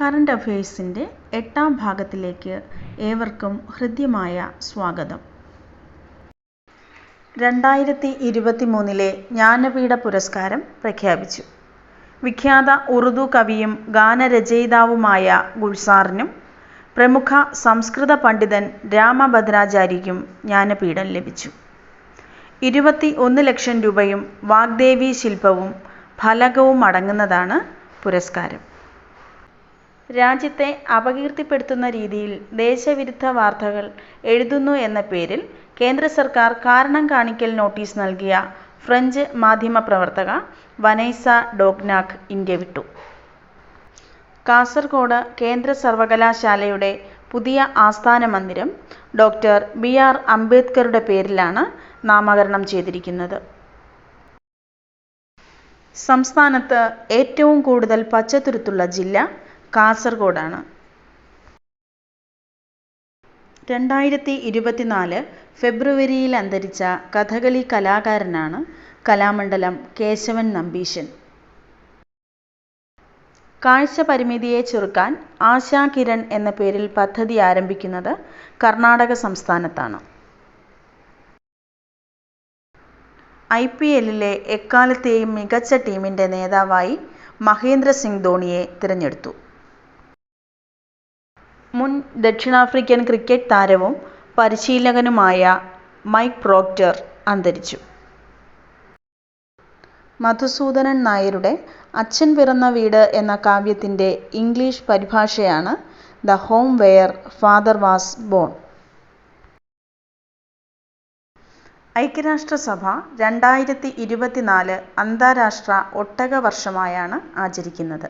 Current അഫയേഴ്സിന്റെ എട്ടാം ഭാഗത്തിലേക്ക് ഏവർക്കും ഹൃദ്യമായ സ്വാഗതം. രണ്ടായിരത്തി ഇരുപത്തി മൂന്നിലെ ജ്ഞാനപീഠ പുരസ്കാരം പ്രഖ്യാപിച്ചു. വിഖ്യാത ഉറുദു കവിയും ഗാനരചയിതാവുമായ ഗുൾസാറിനും പ്രമുഖ സംസ്കൃത പണ്ഡിതൻ രാമഭദ്രാചാര്യയ്ക്കും ജ്ഞാനപീഠം ലഭിച്ചു. ഇരുപത്തി ഒന്ന് ലക്ഷം രൂപയും വാഗ്ദേവി ശില്പവും ഫലകവും അടങ്ങുന്നതാണ് പുരസ്കാരം. രാജ്യത്തെ അപകീർത്തിപ്പെടുത്തുന്ന രീതിയിൽ ദേശവിരുദ്ധ വാർത്തകൾ എഴുതുന്നു എന്ന പേരിൽ കേന്ദ്ര സർക്കാർ കാരണം കാണിക്കൽ നോട്ടീസ് നൽകിയ ഫ്രഞ്ച് മാധ്യമപ്രവർത്തക വനൈസ ഡോഗ്നാക് ഇന്ത്യ വിട്ടു. കാസർഗോഡ് കേന്ദ്ര സർവകലാശാലയുടെ പുതിയ ആസ്ഥാന മന്ദിരം ഡോക്ടർ ബി ആർ അംബേദ്കറുടെ പേരിലാണ് നാമകരണം ചെയ്തിരിക്കുന്നത്. സംസ്ഥാനത്ത് ഏറ്റവും കൂടുതൽ പച്ചത്തുരുത്തുള്ള ജില്ല കാസർഗോഡാണ്. രണ്ടായിരത്തി ഇരുപത്തിനാല് ഫെബ്രുവരിയിൽ അന്തരിച്ച കഥകളി കലാകാരനാണ് കലാമണ്ഡലം കേശവൻ നമ്പീശൻ. കാഴ്ച പരിമിതിയെ ചെറുക്കാൻ ആശാ കിരൺ എന്ന പേരിൽ പദ്ധതി ആരംഭിക്കുന്നത് കർണാടക സംസ്ഥാനത്താണ്. ഐ പി എല്ലിലെ എക്കാലത്തെയും മികച്ച ടീമിന്റെ നേതാവായി മഹേന്ദ്ര സിംഗ് ധോണിയെ തിരഞ്ഞെടുത്തു. മുൻ ദക്ഷിണാഫ്രിക്കൻ ക്രിക്കറ്റ് താരവും പരിശീലകനുമായ മൈക്ക് പ്രോക്ടർ അന്തരിച്ചു. മധുസൂദനൻ നായരുടെ അച്ഛൻ പിറന്ന വീട് എന്ന കാവ്യത്തിന്റെ English പരിഭാഷയാണ് the home where father was born. ഐക്യരാഷ്ട്രസഭ രണ്ടായിരത്തി ഇരുപത്തിനാല് അന്താരാഷ്ട്ര ഒട്ടക വർഷമായാണ് ആചരിക്കുന്നത്.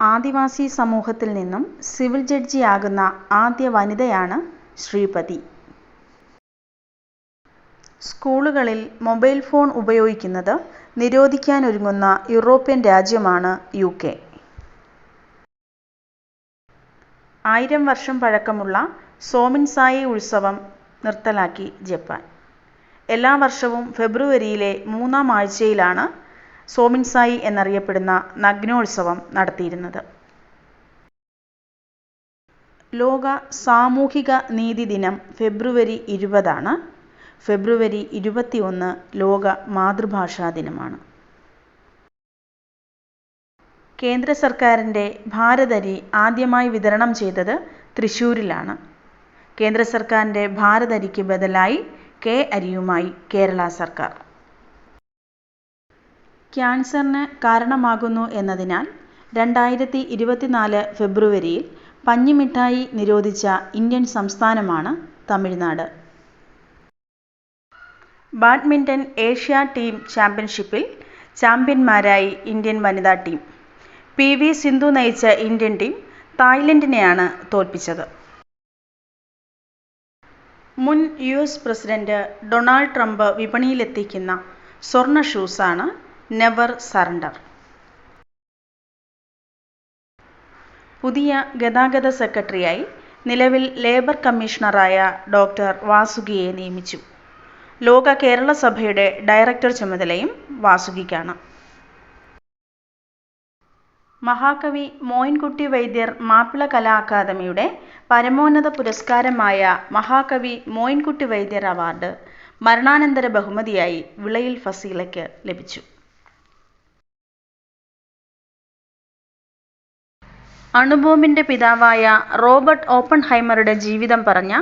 ആദിവാസി സമൂഹത്തിൽ നിന്നും സിവിൽ ജഡ്ജിയാകുന്ന ആദ്യ വനിതയാണ് ശ്രീപതി. സ്കൂളുകളിൽ മൊബൈൽ ഫോൺ ഉപയോഗിക്കുന്നത് നിരോധിക്കാനൊരുങ്ങുന്ന യൂറോപ്യൻ രാജ്യമാണ് യു കെ ആയിരം വർഷം പഴക്കമുള്ള സോമിൻസായി ഉത്സവം നിർത്തലാക്കി ജപ്പാൻ. എല്ലാ വർഷവും ഫെബ്രുവരിയിലെ മൂന്നാം ആഴ്ചയിലാണ് സോമിൻസായി എന്നറിയപ്പെടുന്ന നഗ്നോത്സവം നടത്തിയിരുന്നത്. ലോക സാമൂഹിക നീതി ദിനം ഫെബ്രുവരി ഇരുപതാണ്. ഫെബ്രുവരി ഇരുപത്തിയൊന്ന് ലോക മാതൃഭാഷാ ദിനമാണ്. കേന്ദ്ര സർക്കാരിന്റെ ഭാരതരി ആദ്യമായി വിതരണം ചെയ്തത് തൃശ്ശൂരിലാണ്. കേന്ദ്ര സർക്കാരിന്റെ ഭാരതരിക്ക് ബദലായി കെ അരിയുമായി കേരള സർക്കാർ. ക്യാൻസറിന് കാരണമാകുന്നു എന്നതിനാൽ രണ്ടായിരത്തി ഇരുപത്തിനാല് ഫെബ്രുവരിയിൽ പഞ്ഞിമിഠായി നിരോധിച്ച ഇന്ത്യൻ സംസ്ഥാനമാണ് തമിഴ്നാട്. ബാഡ്മിന്റൺ ഏഷ്യ ടീം ചാമ്പ്യൻഷിപ്പിൽ ചാമ്പ്യന്മാരായി ഇന്ത്യൻ വനിതാ ടീം. പി വി സിന്ധു നയിച്ച ഇന്ത്യൻ ടീം തായ്ലൻഡിനെയാണ് തോൽപ്പിച്ചത്. മുൻ U S president Donald Trump വിപണിയിലെത്തിക്കുന്ന സ്വർണ ഷൂസാണ് നെവർ സറണ്ടർ പുതിയ ഗതാഗത സെക്രട്ടറിയായി നിലവിൽ ലേബർ കമ്മീഷണറായ ഡോക്ടർ വാസുകിയെ നിയമിച്ചു. ലോക കേരള സഭയുടെ ഡയറക്ടർ ചുമതലയും വാസുകിക്കാണ്. മഹാകവി മോയിൻകുട്ടി വൈദ്യർ മാപ്പിള കലാ അക്കാദമിയുടെ പരമോന്നത പുരസ്കാരമായ മഹാകവി മോയിൻകുട്ടി വൈദ്യർ അവാർഡ് മരണാനന്തര ബഹുമതിയായി വിളയിൽ ഫസീലയ്ക്ക് ലഭിച്ചു. അണുബോംബിന്റെ പിതാവായ റോബർട്ട് ഓപ്പൺഹൈമറുടെ ജീവിതം പറഞ്ഞ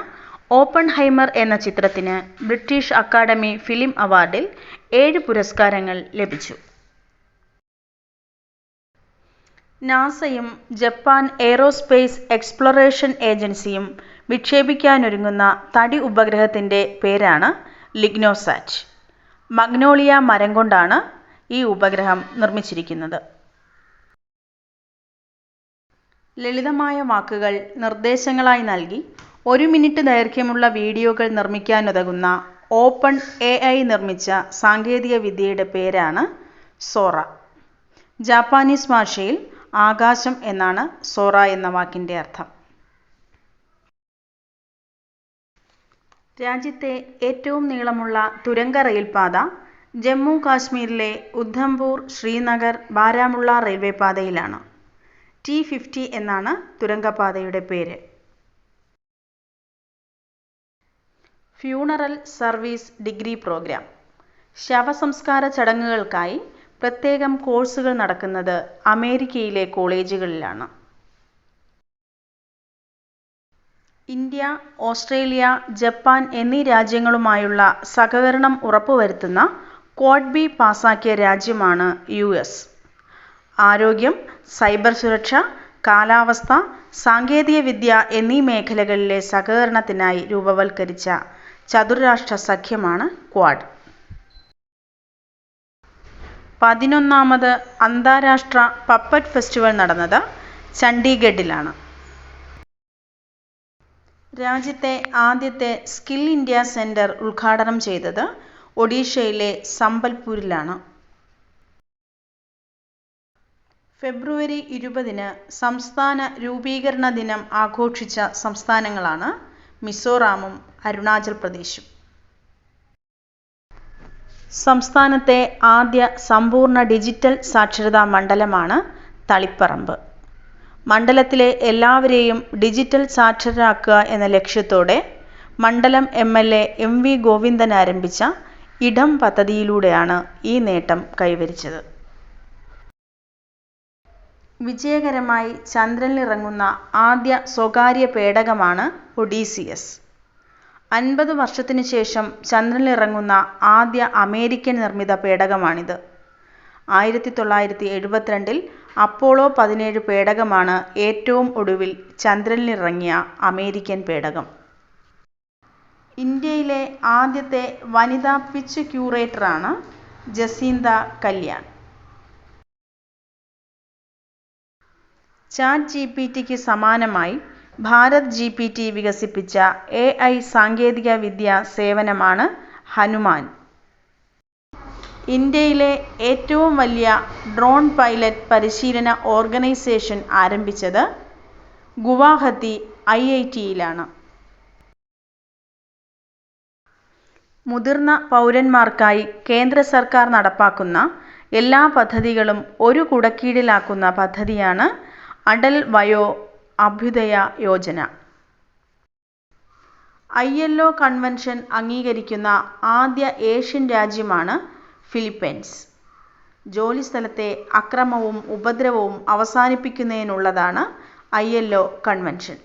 ഓപ്പൺഹൈമർ എന്ന ചിത്രത്തിന് ബ്രിട്ടീഷ് അക്കാഡമി ഫിലിം അവാർഡിൽ ഏഴ് പുരസ്കാരങ്ങൾ ലഭിച്ചു. നാസയും ജപ്പാൻ എയ്റോസ്പേസ് എക്സ്പ്ലോറേഷൻ ഏജൻസിയും വിക്ഷേപിക്കാനൊരുങ്ങുന്ന തടി ഉപഗ്രഹത്തിന്റെ പേരാണ് ലിഗ്നോസാറ്റ്. മഗ്നോളിയ മരം കൊണ്ടാണ് ഈ ഉപഗ്രഹം നിർമ്മിച്ചിരിക്കുന്നത്. ലളിതമായ വാക്കുകൾ നിർദ്ദേശങ്ങളായി നൽകി ഒരു മിനിറ്റ് ദൈർഘ്യമുള്ള വീഡിയോകൾ നിർമ്മിക്കാനുതകുന്ന ഓപ്പൺ എ ഐ നിർമ്മിച്ച സാങ്കേതിക വിദ്യയുടെ പേരാണ് സോറ. ജാപ്പാനീസ് ഭാഷയിൽ ആകാശം എന്നാണ് സോറ എന്ന വാക്കിന്റെ അർത്ഥം. രാജ്യത്തെ ഏറ്റവും നീളമുള്ള തുരങ്ക റെയിൽപാത ജമ്മു കാശ്മീരിലെ ഉദ്ധംപൂർ ശ്രീനഗർ ബാരാമുള്ള റെയിൽവേ പാതയിലാണ് ടി ഫിഫ്റ്റി എന്നാണ് തുരങ്കപാതയുടെ പേര്. ഫ്യൂണറൽ സർവീസ് ഡിഗ്രി പ്രോഗ്രാം ശവസംസ്കാര ചടങ്ങുകൾക്കായി പ്രത്യേകം കോഴ്സുകൾ നടക്കുന്നത് അമേരിക്കയിലെ കോളേജുകളിലാണ്. ഇന്ത്യ ഓസ്ട്രേലിയ ജപ്പാൻ എന്നീ രാജ്യങ്ങളുമായുള്ള സഹകരണം ഉറപ്പുവരുത്തുന്ന ക്വാഡ് ബി പാസാക്കിയ രാജ്യമാണ് യു എസ്. ആരോഗ്യം സൈബർ സുരക്ഷ കാലാവസ്ഥ സാങ്കേതികവിദ്യ എന്നീ മേഖലകളിലെ സഹകരണത്തിനായി രൂപവൽക്കരിച്ച ചതുർരാഷ്ട്ര സഖ്യമാണ് ക്വാഡ്. പതിനൊന്നാമത് അന്താരാഷ്ട്ര പപ്പറ്റ് ഫെസ്റ്റിവൽ നടന്നത് ചണ്ഡീഗഡിലാണ്. രാജ്യത്തെ ആദ്യത്തെ സ്കിൽ ഇന്ത്യ സെന്റർ ഉദ്ഘാടനം ചെയ്തത് ഒഡീഷയിലെ സംബൽപൂരിലാണ്. ഫെബ്രുവരി ഇരുപതിന് സംസ്ഥാന രൂപീകരണ ദിനം ആഘോഷിച്ച സംസ്ഥാനങ്ങളാണ് മിസോറാമും അരുണാചൽ പ്രദേശും. സംസ്ഥാനത്തെ ആദ്യ സമ്പൂർണ ഡിജിറ്റൽ സാക്ഷരതാ മണ്ഡലമാണ് തളിപ്പറമ്പ്. മണ്ഡലത്തിലെ എല്ലാവരെയും ഡിജിറ്റൽ സാക്ഷരരാക്കുക എന്ന ലക്ഷ്യത്തോടെ മണ്ഡലം M L A M V Govindan ആരംഭിച്ച ഇടം പദ്ധതിയിലൂടെയാണ് ഈ നേട്ടം കൈവരിച്ചത്. വിജയകരമായി ചന്ദ്രനിലിറങ്ങുന്ന ആദ്യ സ്വകാര്യ പേടകമാണ് ഒഡീസിയസ്. അൻപത് വർഷത്തിനു ശേഷം ചന്ദ്രനിലിറങ്ങുന്ന ആദ്യ അമേരിക്കൻ നിർമ്മിത പേടകമാണിത്. ആയിരത്തി തൊള്ളായിരത്തി എഴുപത്തിരണ്ടിൽ അപ്പോളോ പതിനേഴ് പേടകമാണ് ഏറ്റവും ഒടുവിൽ ചന്ദ്രനിലിറങ്ങിയ അമേരിക്കൻ പേടകം. ഇന്ത്യയിലെ ആദ്യത്തെ വനിതാ pitch ക്യൂറേറ്ററാണ് Jacintha Kalyan. Chat G P tick സമാനമായി ഭാരത് ജി പി ടി വികസിപ്പിച്ച എ ഐ സാങ്കേതിക വിദ്യ സേവനമാണ് ഹനുമാൻ. ഇന്ത്യയിലെ ഏറ്റവും വലിയ ഡ്രോൺ പൈലറ്റ് പരിശീലന ഓർഗനൈസേഷൻ ആരംഭിച്ചത് ഗുവാഹത്തി ഐ ഐ ടിയിലാണ്. മുതിർന്ന പൗരന്മാർക്കായി കേന്ദ്ര സർക്കാർ നടപ്പാക്കുന്ന എല്ലാ പദ്ധതികളും ഒരു കുടക്കീഴിലാക്കുന്ന പദ്ധതിയാണ് Atal Vayo Abhyudaya Yojana. I L O convention അംഗീകരിക്കുന്ന ആദ്യ ഏഷ്യൻ രാജ്യമാണ് ഫിലിപ്പൈൻസ്. ജോലിസ്ഥലത്തെ അക്രമവും ഉപദ്രവവും അവസാനിപ്പിക്കുന്നതിനുള്ളതാണ് ഐ എൽ ഒ കൺവെൻഷൻ.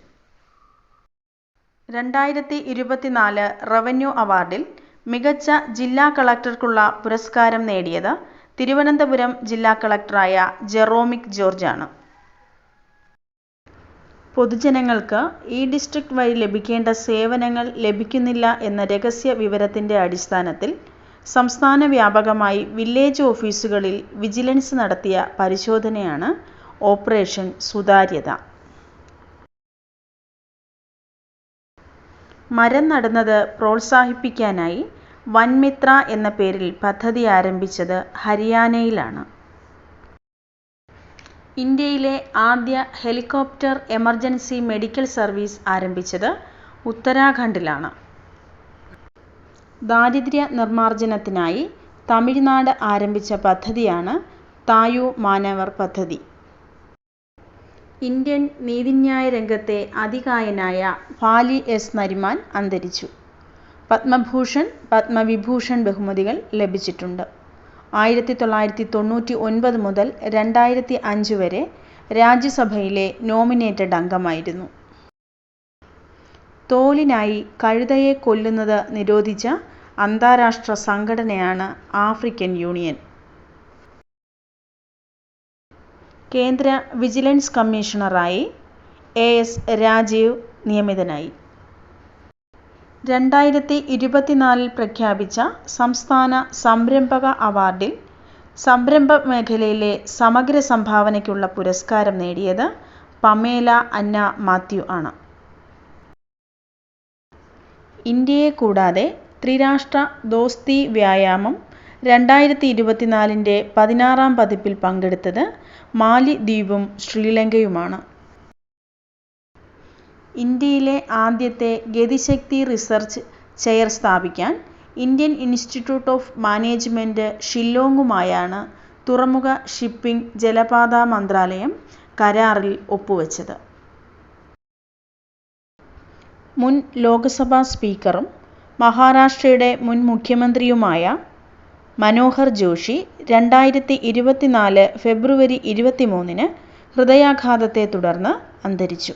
രണ്ടായിരത്തി ഇരുപത്തിനാല് റവന്യൂ അവാർഡിൽ മികച്ച ജില്ലാ കളക്ടർക്കുള്ള പുരസ്കാരം നേടിയത് തിരുവനന്തപുരം ജില്ലാ കളക്ടറായ ജെറോമിക് ജോർജാണ്. പൊതുജനങ്ങൾക്ക് ഈ ഡിസ്ട്രിക്ട് വഴി ലഭിക്കേണ്ട സേവനങ്ങൾ ലഭിക്കുന്നില്ല എന്ന രഹസ്യ വിവരത്തിന്റെ അടിസ്ഥാനത്തിൽ സംസ്ഥാന വ്യാപകമായി വില്ലേജ് ഓഫീസുകളിൽ വിജിലൻസ് നടത്തിയ പരിശോധനയാണ് ഓപ്പറേഷൻ സുതാര്യത. മരം നടുന്നത് പ്രോത്സാഹിപ്പിക്കാനായി വൻമിത്ര എന്ന പേരിൽ പദ്ധതി ആരംഭിച്ചത് ഹരിയാനയിലാണ്. ഇന്ത്യയിലെ ആദ്യ ഹെലികോപ്റ്റർ എമർജൻസി മെഡിക്കൽ സർവീസ് ആരംഭിച്ചത് ഉത്തരാഖണ്ഡിലാണ്. ദാരിദ്ര്യ നിർമ്മാർജനത്തിനായി തമിഴ്നാട് ആരംഭിച്ച പദ്ധതിയാണ് തായു മാനവർ പദ്ധതി. ഇന്ത്യൻ നീതിന്യായ രംഗത്തെ അതികായനായ ഫാലി എസ് നരിമാൻ അന്തരിച്ചു. പത്മഭൂഷൺ പത്മവിഭൂഷൺ ബഹുമതികൾ ലഭിച്ചിട്ടുണ്ട്. ആയിരത്തി തൊള്ളായിരത്തി തൊണ്ണൂറ്റി ഒൻപത് മുതൽ രണ്ടായിരത്തി അഞ്ച് വരെ രാജ്യസഭയിലെ നോമിനേറ്റഡ് അംഗമായിരുന്നു. തോലിനായി കഴുതയെ കൊല്ലുന്നത് നിരോധിച്ച അന്താരാഷ്ട്ര സംഘടനയാണ് ആഫ്രിക്കൻ യൂണിയൻ. കേന്ദ്ര വിജിലൻസ് കമ്മീഷണറായി എ എസ് രാജീവ് നിയമിതനായി. രണ്ടായിരത്തി ഇരുപത്തിനാലിൽ പ്രഖ്യാപിച്ച സംസ്ഥാന സംരംഭക അവാർഡിൽ സംരംഭ മേഖലയിലെ സമഗ്ര സംഭാവനയ്ക്കുള്ള പുരസ്കാരം നേടിയത് പമേല അന്ന മാത്യു ആണ്. ഇന്ത്യയെ കൂടാതെ ത്രിരാഷ്ട്ര ദോസ്തി വ്യായാമം രണ്ടായിരത്തി ഇരുപത്തിനാലിന്റെ പതിനാറാം പതിപ്പിൽ പങ്കെടുത്തത് മാലിദ്വീപും ശ്രീലങ്കയുമാണ്. ഇന്ത്യയിലെ ആദ്യത്തെ ഗതിശക്തി റിസർച്ച് ചെയർ സ്ഥാപിക്കാൻ ഇന്ത്യൻ ഇൻസ്റ്റിറ്റ്യൂട്ട് ഓഫ് മാനേജ്മെന്റ് ഷില്ലോങ്ങുമായാണ് തുറമുഖ, ഷിപ്പിംഗ് ജലപാത മന്ത്രാലയം കരാറിൽ ഒപ്പുവച്ചത്. മുൻ ലോക്സഭാ സ്പീക്കറും മഹാരാഷ്ട്രയുടെ മുൻ മുഖ്യമന്ത്രിയുമായ മനോഹർ ജോഷി രണ്ടായിരത്തി ഇരുപത്തിനാല് ഫെബ്രുവരി ഇരുപത്തിമൂന്നിന് ഹൃദയാഘാതത്തെ തുടർന്ന് അന്തരിച്ചു.